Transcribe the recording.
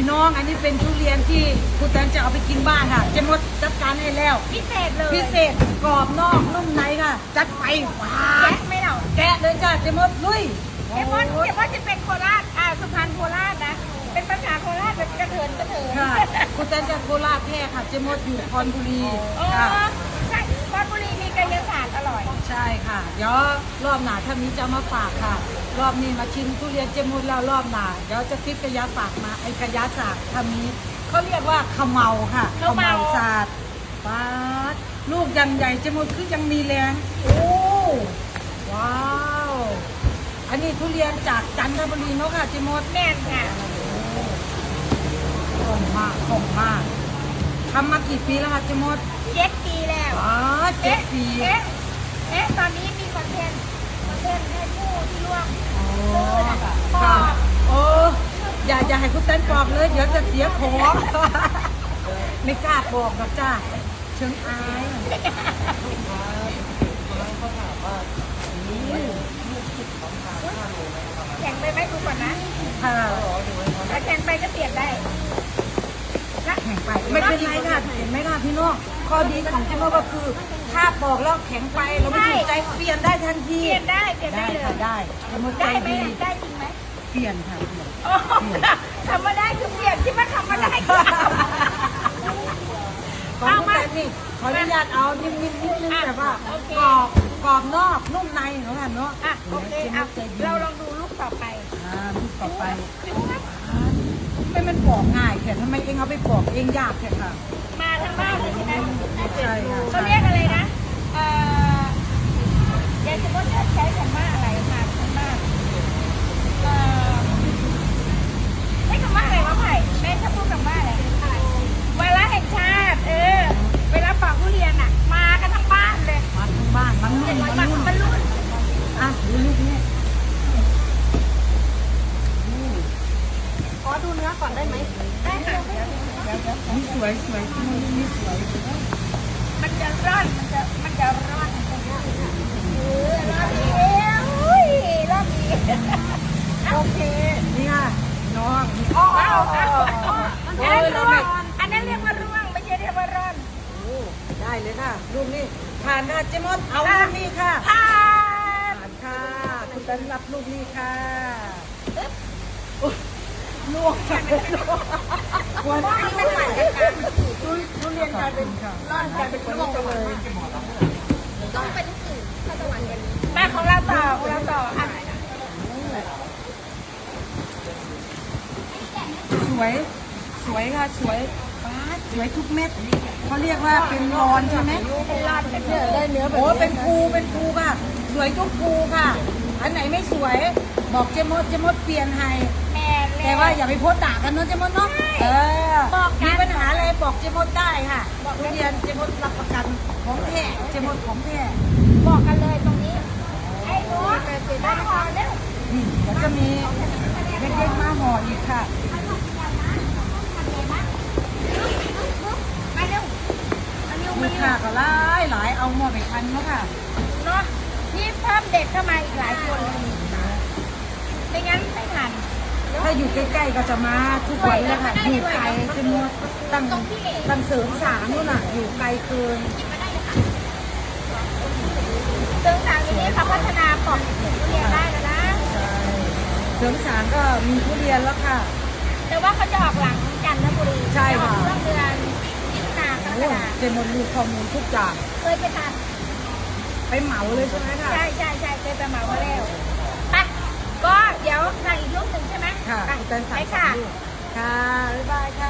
พี่น้องอันนี้เป็นทุเรียนที่คุณแตนจะเอาไปกินบ้านค่ะเจมดจัดการให้แล้ว พิเศษเลยพิเศษกรอบนอกนุ่มในค่ะ จัดไปว้าแกะดไหม่เราแกะเลยจ้ะเจมดลุยเอมอนเอมอนจะเป็นโคราชอ่าสุพรรณโคราชนะ เป็นภาษาโคราชแบบกระเทินกระเทินค่ะคุณแตนจากโคราชแท้ค่ะเจมดอยู่คอนบุรีอ๋อค่ะใช่คอนบุรีมีกายศาสตร์อร่อย ใช่ค่ะ เดี๋ยวรอบหน้าถ้ามีจะเอามาฝากค่ะ รอบนี้มาชิมทุเรียนเจมดแล้วรอบหน้าเดี๋ยวจะคิดกระยาฝากมาไอ้กระยาสากทำนี้เขาเรียกว่าขมเมาค่ะขมเมาศาสตร์ป้าดลูกยังใหญ่เจมดคือยังมีแรงโอ้ว้าวอันนี้ทุเรียนจากจันทบุรีเนาะค่ะเจมดแม่นค่ะของมากของมากทำมากี่ปีแล้วคะเจมดเจ็ดปีแล้วอ๋อเจ็ดปีเอ๊ะเอ๊ะตอนนี้มีคอนเทนต์ คอนเทนต์ให้ผู้ที่ร่วมโอ้ค่ะค่ะโอ้อย่าอย่าให้คุณเต้นบอกเลย เดี๋ยวจะเสียของ ไม่กล้าบอกหรอกจ้าเชิงอายแข่งไปไหมดูก่อนนะค่ะถ้าแข่งไปก็เปลี่ยนได้นะแข็งไปไม่เป็นไรค่ะเห็นไหมค่ะพี่น้องข้อดีของเจมดก็คือ ถ้าบอกแล้วแข็งไปเราไม่ถูกใจเปลี่ยนได้ทันที เปลี่ยนได้เปลี่ยนได้ได้เลยค่ะได้เจมดใจได้ไหมดีได้จริงไหมเปลี่ยนค่ะเปลี่ยน โอ้ทำมาได้คือเปลี่ยนที่มาทำมาได้คือเอา ขอคุณแต่นี่ขออนุญาตเอานิ่มๆนิดนึงอะแต่ว่าโอเค กรอบกรอบนอกนุ่มในเนาะค่ะเนาะอะโอเคเอาใจดีเราลองดูลูกต่อไปอ่าลูกต่อไปไม่มันปอกง่ายแค่ทำไมเองเอาไปปอกเองยากแค่ค่ะ มาทั้งบ้านเลยใช่ไหม ใช่ค่ะ เขาเรียกอะไรนะเอ่อเดี๋ยวจะว่าจะใช้คำว่าอะไรมาทั้งบ้านเอ่อใช้คำว่าอะไรวะไผ่แม่ถ้าพูดคำว่าอะไรวาระแห่งชาติ เออ เวลาปอกทุเรียนอะ มากันทั้งบ้านเลย มาทั้งบ้านมันนุ่ม มั มัน นนุ่ม มันรุ่น อะดูลูกนี้ ขอดูเนื้อก่อนได้ไหมได้ค่ะนี่สวยสวยนี่สวย มันจะร่อนมันจะมันจะร่อนเออร่อนเดีอุ้ยร่อนดีโอเคนี่ค่ะน้องอ๋ออันนั้นร่วงอันนั้นเรียกว่าร่วงไม่ใช่เรียกว่าร่อนโอ้ได้เลยค่ะลูกนี้ผ่านค่ะเจมอนเอาลูกนี้ค่ะผ่านค่ะคุณตันรับลูกนี้ค่ะ ลวกควกวันอันนี้มันหวานกันทุเรียนกลายเป็นร่อนกลายเป็นลวกเลยต้องเป็นอื่นถ้าจะวานกันมาของเราต่อของเราต่ออะสวย สวยค่ะสวยสวยทุกเม็ดเขาเรียกว่าเป็นรอนใช่ไหมเป็นรอนเป็นเนื้อได้เนื้อแบบโอ้เป็นภูเป็นภูค่ะ สวยทุกภูค่ะ อันไหนไม่สวย บอกเจมดเจมดเปลี่ยนให้ แม่เลยแต่ว่าอย่าไปโพสต์ด่ากันเนาะเจมดเนาะเออบอกกัน มีปัญหาอะไรบอกเจมดได้ค่ะบอกกันทุเรียนเจมดรับประกันของแท้เจมดของแท้บอกกันเลยตรงนี้ ไอ้หนูมาห่อเร็วนี่เดี๋ยวจะมีเด็กๆมาห่ออีกค่ะมาเร็วมาเร็วมีมาเร็ค่ะวก็หลายหลายเอาหม้อไปพันเนาะค่ะเนาะนี่เพิ่มเด็กเข้ามาอีกหลายคนเลยไม่งั้นไม่ทัน ถ้าอยู่ใกล้ๆก็จะมาทุกวันเลยค่ะอยู่ไกลจนตั้งตั้งเสริมสามนู่นน่ะ อยู่ไกลเกินซึ่งทางนี้เขาพัฒนาปอกทุเรียนได้แล้วนะใช่เสริมสารก็มีทุเรียนแล้วค่ะ แต่ว่าเขาจะออกหลังจันทบุรีใช่ค่ะช่วงเดือนมิถุนากรโอ้กฎาเจมดรู้ข้อมูลทุกอย่างเคยไปทานไปเหมาเลยใช่ไหมค่ะใช่ใช่ใช่เคยไปเหมามาแล้วไปก็เดี๋ยวสั่งอีกลูกหนึ่งใช่ไหมค่ะไปคุณแตนสั่ไปงค่ะลูกค่ะ บ๊ายบายค่ะขอบคุณ